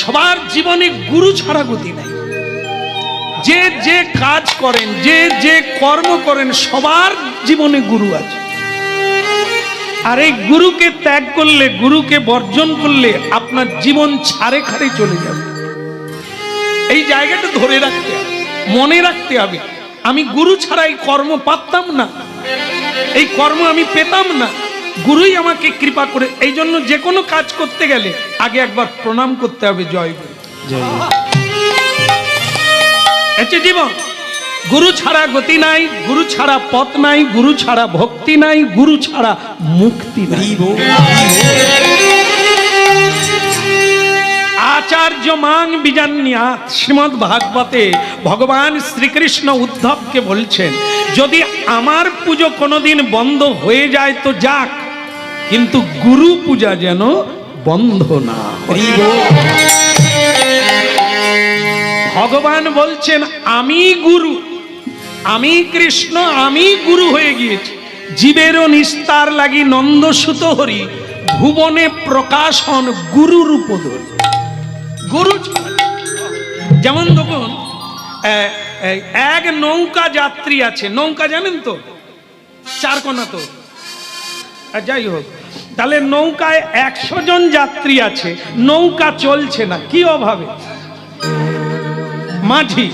সবার জীবনে গুরু ছাড়া গতি নাই। যে যে কাজ করেন, যে যে কর্ম করেন, সবার জীবনে গুরু আছে। আর এই গুরুকে ত্যাগ করলে, গুরুকে বর্জন করলে আপনার জীবন ছাড়ে খাড়ে চলে যাবে। এই জায়গাটা ধরে রাখতে মনে রাখতে হবে, আমি গুরু ছাড়া এই কর্ম পারতাম না, এই কর্ম আমি পেতাম না। গুরুই আমাকে কৃপা করে এই জন্য যে কোনো কাজ করতে গেলে আগে একবার প্রণাম করতে হবে জয় গুরু। এতে জীবন গুরু ছাড়া গতি নাই গুরু ছাড়া পথ নাই গুরু ছাড়া ভক্তি নাই গুরু ছাড়া মুক্তি নাই। আচার্য মান বিজান্যা শ্রীমদ ভাগবতে ভগবান শ্রীকৃষ্ণ উদ্ধবকে বলছেন যদি আমার পুজো কোনোদিন বন্ধ হয়ে যায় তো যাক কিন্তু গুরু পূজা যেন বন্ধ না ভগবান বলছেন আমি গুরু আমি কৃষ্ণ আমি গুরু হয়ে গিয়েছি। জীবেরও নিস্তার লাগি নন্দসুত হরি ভুবনে প্রকাশন গুরু রূপ ধরি। গুরু যেমন দেখুন এক নৌকা যাত্রী আছে। নৌকা জানেন তো? চার চারকোনা তো। যাই হোক তাহলে নৌকায় একশো জন যাত্রী আছে, নৌকা চলছে না, কি অভাবে? মাঝি,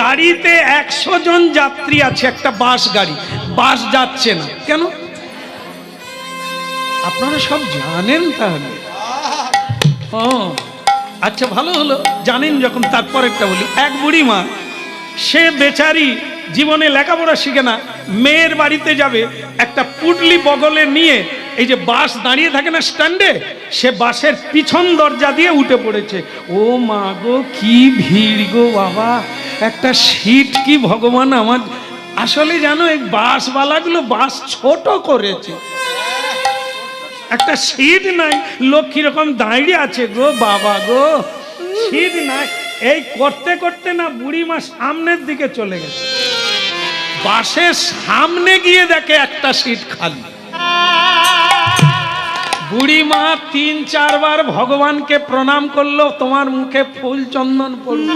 গাড়িতে একশো জন যাত্রী আছে, একটা বাস গাড়ি, বাস যাচ্ছে না, কেন? আপনারা সব জানেন তাহলে। আচ্ছা ভালো হলো, জানেন যখন, তারপরেরটা বলি। এক বুড়ি মা সে বেচারি জীবনে লেখাপড়া শিখে না, মেয়ের বাড়িতে যাবে, একটা পুটলি বগলে নিয়ে এই যে বাস দাঁড়িয়ে থাকে না স্ট্যান্ডে, সে বাসের পিছন দরজা দিয়ে উঠে পড়েছে। ও মা গো, কি ভিড় গো বাবা। একটা সিট কি ভগবান আমার। আসলে জানো, এই বাসওয়ালাগুলো বাস ছোট করেছে। একটা সিট নাই, লোক কীরকম দাঁড়িয়ে আছে গো বাবা গো। সিট নাই। এই করতে করতে না বুড়ি মা সামনের দিকে চলে গেছে। বাসের সামনে গিয়ে দেখে একটা সিট খালি। বুড়ি মা তিন, চারবার ভগবানকে প্রণাম করল, তোমার মুখে ফুল চন্দন পড়ল।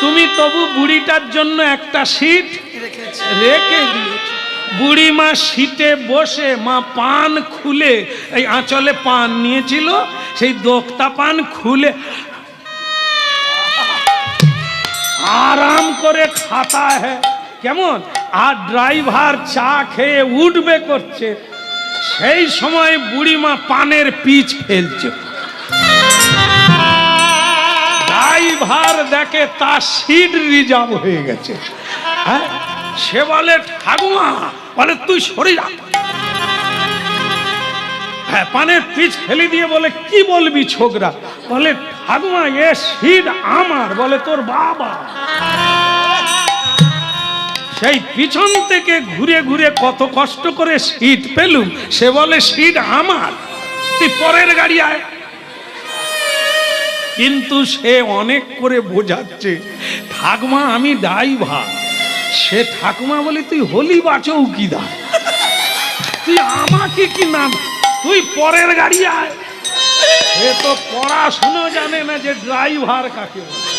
তুমি তবু বুড়িটার জন্য একটা সিট রেখে দিয়েছ। বুড়ি মা সিটে বসে মা পান খুলে, এই আঁচলে পান নিয়েছিল, সেই দোক্তা পান খুলে আরাম করে খাতা হ্যাঁ কেমন? আর ড্রাইভার চা খেয়ে উঠবে করছে। সেই সময় বুড়িমা পানের পিচ ফেলছে। ড্রাইভার দেখে তার সিট রিজার্ভ হয়ে গেছে। হ্যাঁ? সে বলে, ঠাকুমা, বলে, তুই সরে যা। হ্যাঁ পানের পিচ ফেলে দিয়ে বলে, কি বলবি ছোকরা? বলে, ঠাকুমা, এ সিট আমার। বলে, তোর বাবা। সেই পিছন থেকে ঘুরে ঘুরে কত কষ্ট করে সিট পেলুম। সে বলে, সিট আমার। তুই পরের গাড়ি আয়। কিন্তু সে অনেক করে বোঝাচ্ছে, ঠাকুমা, আমি ড্রাইভার। সে ঠাকুমা বলে, তুই হলি বা চৌকিদার। তুই আমাকে কি নাম? তুই পরের গাড়ি আয়। সে তো পড়াশুনো জানে না যে ড্রাইভার কাকে বলে।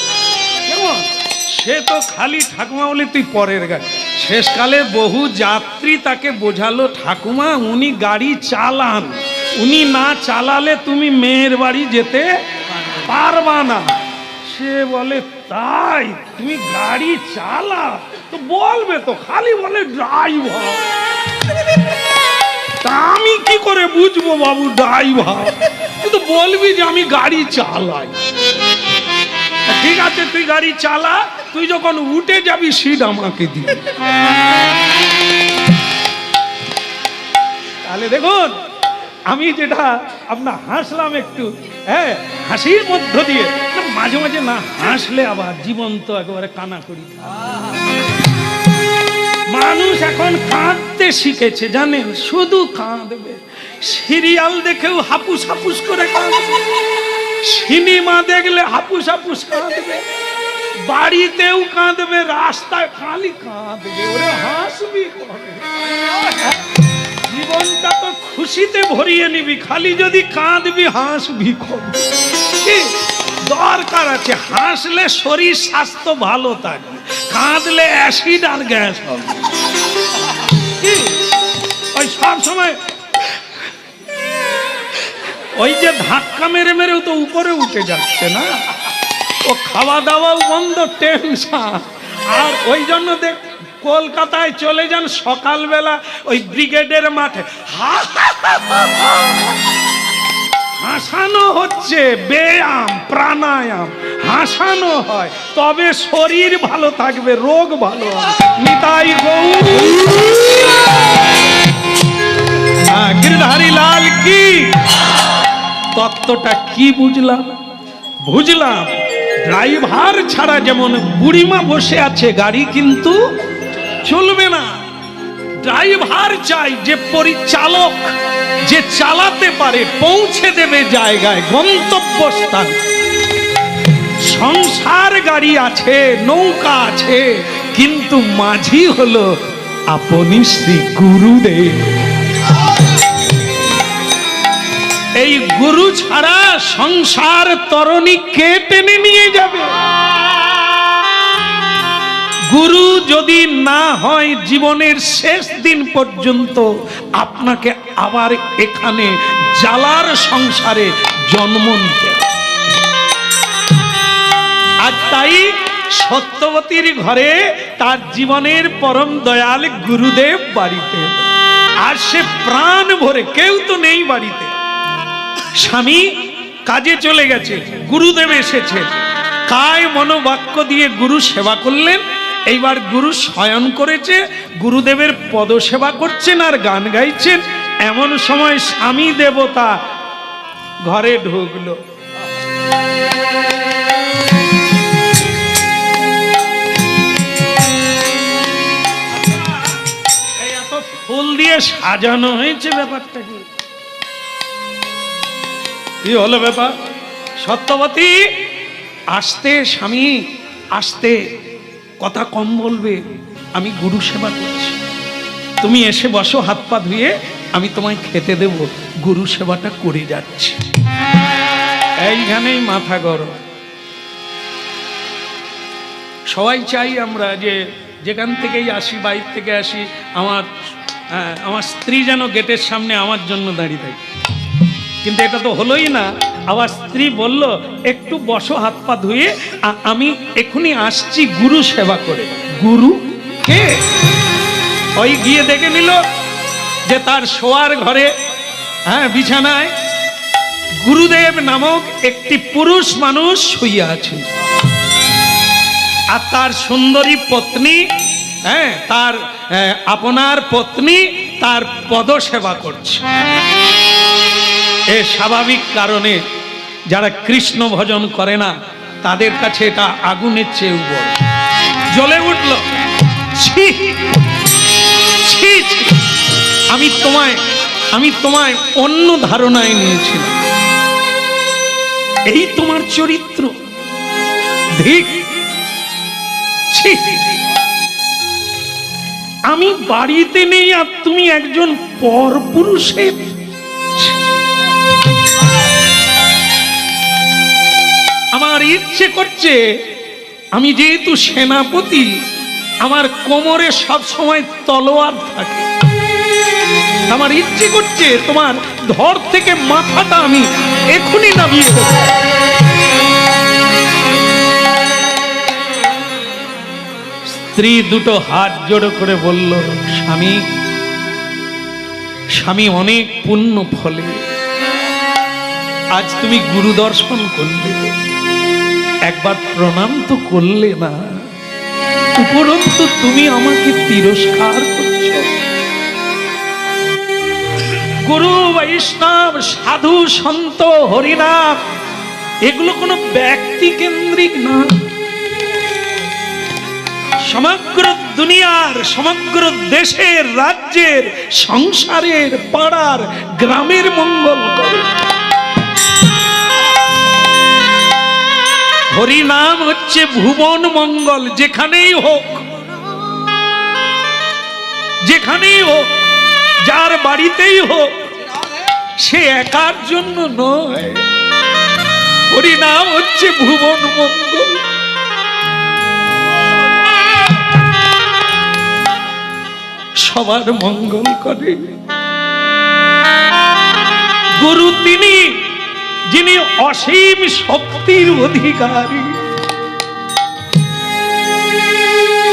কেমন? সে তো খালি ঠাকুমা বলে তুই পরের গাড়ি। শেষকালে বহু যাত্রী তাকে বোঝালো, ঠাকুমা, উনি গাড়ি চালান। উনি না চালালে তুমি মেয়ের বাড়ি যেতে পারবা না। সে বলে, তাই? তুমি গাড়ি চালা? তো বলবে তো, খালি বলে ড্রাইভার তা আমি কি করে বুঝব বাবু ড্রাইভার তুই তো বলবি যে আমি গাড়ি চালাই। ঠিক আছে, তুই গাড়ি চালা। তুই যখন উঠে যাবি সিট আমাকে দি তাহলে দেখুন, আমি যেটা আপনার হাসলাম একটু হ্যাঁ হাসির মধ্য দিয়ে মাঝে মাঝে না হাসলে আবার জীবন তো একেবারে কানা করি। মানুষ এখন কাঁদতে শিখেছে, জানেন? শুধু কাঁদবে। সিরিয়াল দেখেও হাপুস হাপুস করে কাঁদবে। সিনেমা দেখলে হাপুস হাপুস কাঁদবে। বাড়িতেও কাঁদবে, রাস্তায় খালি কাঁদবে। ওরে হাসবি জীবনটা তো খুশিতে ভরিয়ে নিবি, খালি যদি কাঁদবি, হাসবি দরকার আছে? হাসলে শরীর, স্বাস্থ্য ভালো থাকবে। কাঁদলে অ্যাসিড আর গ্যাস হবে। ওই সব সময় ওই যে ধাক্কা মেরে মেরেও তো উপরে উঠে যাচ্ছে না? ও খাওয়া দাওয়াও বন্ধ টেনশন আর ওই জন্য দেখ, কলকাতায় চলে যান সকালবেলা ওই ব্রিগেডের মাঠে। হাসানো হচ্ছে, ব্যায়াম, প্রাণায়াম। হাসানো হয়, তবে শরীর ভালো থাকবে, রোগ ভালো নিতাই গৌ লাল কি? তত্ত্বটা কি বুঝলাম? বুঝলাম। ড্রাইভার ছাড়া যেমন বুড়িমা বসে আছে, গাড়ি কিন্তু চলবে না। ড্রাইভার চাই যে পরিচালক, যে চালাতে পারে, পৌঁছে দেবে জায়গায় গন্তব্যস্থান। সংসার গাড়ি আছে, নৌকা আছে, কিন্তু মাঝি হলো আপনি শ্রী গুরুদেব। এই গুরু ছাড়া সংসার তরণী কে টেনে নিয়ে যাবে? গুরু যদি না হয় জীবনের শেষ দিন পর্যন্ত আপনাকে আবার এখানে জ্বালার সংসারে জন্ম নিতে আর তাই সত্যবতীর ঘরে তার জীবনের পরম দয়াল গুরুদেব বাড়িতে। আর সে প্রাণ ভরে কেউ তো নেই বাড়িতে। স্বামী কাজে চলে গেছে, গুরুদেব এসেছে। কায় মনোবাক্য দিয়ে গুরু সেবা করলেন, এইবার গুরু শয়ন করেছে, গুরুদেবের পদ সেবা করছেন আর গান গাইছেন। এমন সময় স্বামী দেবতা ঘরে ঢুকলো। ফুল দিয়ে সাজানো হয়েছে ব্যাপারটা কি? কি হলো ব্যাপার? সত্যবতী, আসতে স্বামী, আসতে। কথা কম বলবে, আমি গুরু সেবা করছি। তুমি এসে বসো, হাত পা ধুয়ে আমি তোমায় খেতে দেব, গুরু সেবাটা করে যাচ্ছি। এইখানেই মাথা গরম। সবাই চাই আমরা যে যেখান থেকেই আসি বাইর থেকে আসি, আমার আমার স্ত্রী যেন গেটের সামনে আমার জন্য দাঁড়িয়ে থাকে। কিন্তু এটা তো হলোই না। আবার স্ত্রী বলল, একটু বসো, হাত পা ধুয়ে আমি এখনই আসছি গুরু সেবা করে। গুরু কে? ওই গিয়ে দেখে নিল যে তার শোয়ার ঘরে হ্যাঁ বিছানায় গুরুদেব নামক একটি পুরুষ মানুষ শুইয়া আছে। আর তার সুন্দরী পত্নী হ্যাঁ তার আপনার পত্নী তার পদসেবা করছে। এ স্বাভাবিক কারণে যারা কৃষ্ণ ভজন করে না, তাদের কাছে এটা আগুনের চেয়ে বড়। জ্বলে উঠল। আমি তোমায় আমি তোমায় অন্য ধারণায় নিয়েছিলাম। এই তোমার চরিত্র ছি। আমি বাড়িতে নেই আর তুমি একজন পর পুরুষের আমার ইচ্ছে করছে, আমি যেহেতু সেনাপতি, আমার কোমরে সব সময় তলোয়ার থাকে। আমার ইচ্ছে করছে তোমার ধর থেকে মাথাটা আমি এখনই নামিয়ে দেবো। স্ত্রী দুটো হাত জোড়ো করে বলল, স্বামী স্বামী অনেক পুণ্য ফলে। আজ তুমি গুরু দর্শন করলে। একবার প্রণাম তো করলে না। উপরন্তু তুমি আমাকে তিরস্কার করছ। গুরু, বৈষ্ণব, সাধু, সন্ত, হরিনাম, এগুলো কোনো ব্যক্তি কেন্দ্রিক না। সমগ্র দুনিয়ার, সমগ্র দেশের, রাজ্যের, সংসারের, পাড়ার, গ্রামের মঙ্গল করে। হরিনাম হচ্ছে ভুবন মঙ্গল, যেখানেই হোক। যেখানেই হোক, যার বাড়িতেই হোক, সে একার জন্য নয়। হরিনাম হচ্ছে ভুবন মঙ্গল। সবার মঙ্গল করে। গুরু তিনি যিনি অসীম শক্তির অধিকারী।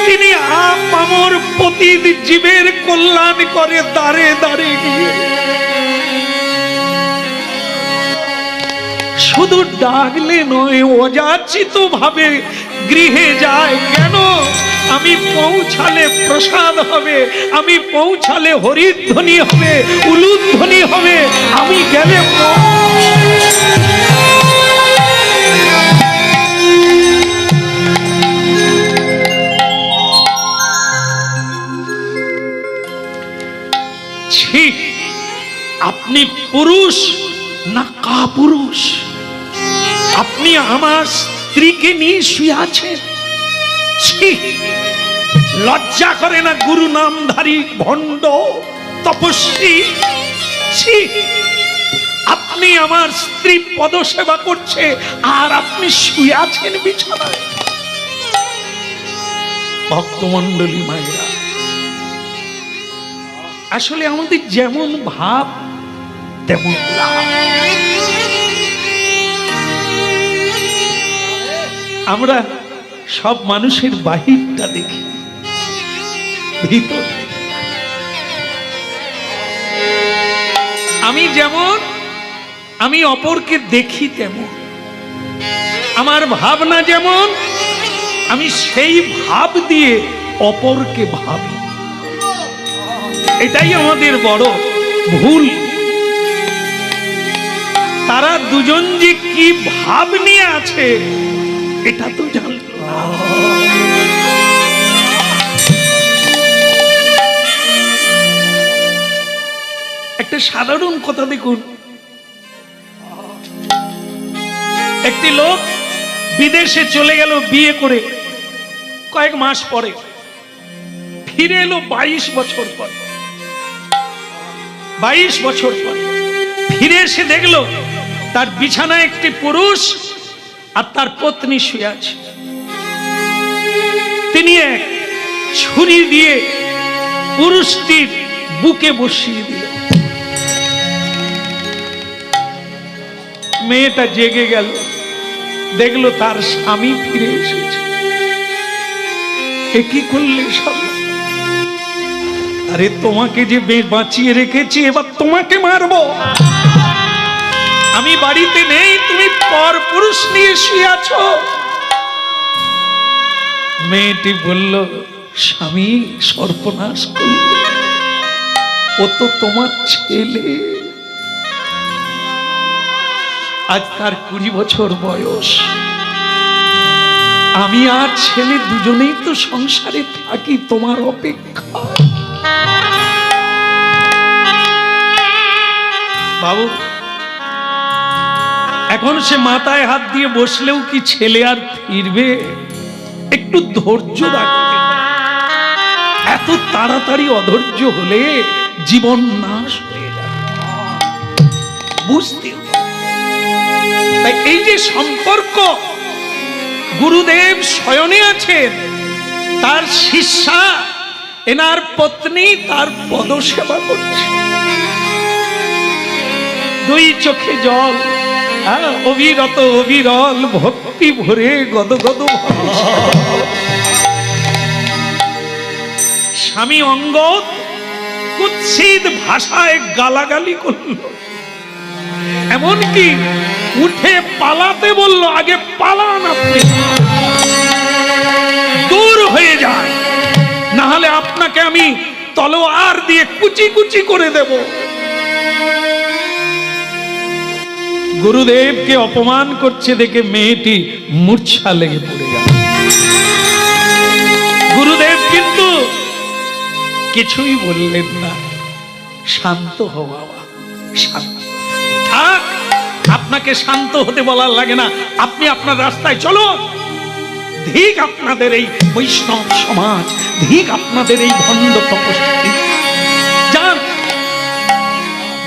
তিনি আপামর পতিত জীবের কল্যাণ করে দাঁড়ে দাঁড়ে গিয়ে। শুধু ডাকলে নয় অযাচিত ভাবে গৃহে যায় কেন? আমি পৌঁছালে প্রসাদ হবে, আমি পৌঁছালে হরিধ্বনি হবে, উলুধ্বনি হবে, আমি গেলে আপনি পুরুষ না কা পুরুষ আপনি আমার স্ত্রীকে নিয়ে শুয়ে আছেন। লজ্জা করে না গুরু নামধারী ভণ্ড তপস্বী? ছি। আপনি আমার স্ত্রী পদসেবা করছে, আর আপনি শুয়ে আছেন বিছানায়। ভক্তমণ্ডলী মায়েরা, আসলে আমাদের যেমন ভাব, তেমন আমরা সব মানুষের বাহিরটা দেখি। ভিতর। আমি যেমন, আমি অপরকে দেখি তেমন। আমার ভাবনা যেমন, আমি সেই ভাব দিয়ে অপরকে ভাবি। এটাই আমাদের বড় ভুল। তারা দুজন যে কি ভাব নিয়ে আছে, এটা তো জানল না। একটা সাধারণ কথা দেখুন। একটি লোক বিদেশে চলে গেল বিয়ে করে কয়েক মাস পরে। ফিরে এলো বাইশ বছর পর। বাইশ বছর পর। ফিরে এসে দেখল তার বিছানায় একটি পুরুষ আর তার পত্নী শুয়ে আছে। তিনি এক ছুরি দিয়ে পুরুষটির বুকে বসিয়ে দিল। মেয়েটা জেগে গেল, দেখল তার স্বামী ফিরে এসেছে। এ কি করলে সব? আরে তোমাকে যে বাঁচিয়ে রেখেছি, এবার তোমাকে মারবো। আমি বাড়িতে নেই, তুমি পর পুরুষ নিয়ে শুয়ে আছো। মেয়েটি বলল, স্বামী, সর্বনাশ করলে। ও তো তোমার ছেলে। আজ তার কুড়ি বছর বয়স। আমি আর ছেলে দুজনেই তো সংসারে থাকি, তোমার অপেক্ষা। বাবু, এখন সে মাথায় হাত দিয়ে বসলেও কি ছেলে আর ফিরবে? একটু ধৈর্য এত তাড়াতাড়ি অধৈর্য হলে জীবন নাশ হয়ে যাবে। বুঝতে তাই এই যে সম্পর্ক গুরুদেব শয়নে আছেন, তার শিষ্যা এনার পত্নী তার পদসেবা করছে। দুই চোখে জল অবিরত, অবিরল ভক্তি ভরে গদ গদ স্বামী অঙ্গদ কুৎসিত ভাষায় গালাগালি করল। এমনকি উঠে পালাতে বলল, আগে পালান আপনি দূর হয়ে যায়। না হলে আপনাকে আমি তলোয়ার দিয়ে কুচি কুচি করে দেব। গুরুদেবকে অপমান করছে দেখে মেয়েটি মূর্ছা লেগে পড়ে গেল। গুরুদেব কিন্তু কিছুই বললেন না। শান্ত হও বাবা, শান্ত। থাক, আপনাকে শান্ত হতে বলার লাগে না। আপনি আপনার রাস্তায় চলো। ধিক আপনাদের এই বৈষ্ণব সমাজ, ধিক আপনাদের এই ভণ্ড তপস্বী। যান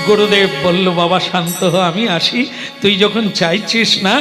গুরুদেব বলল বাবা শান্ত হ আমি আসি। তুই যখন চাইছিস না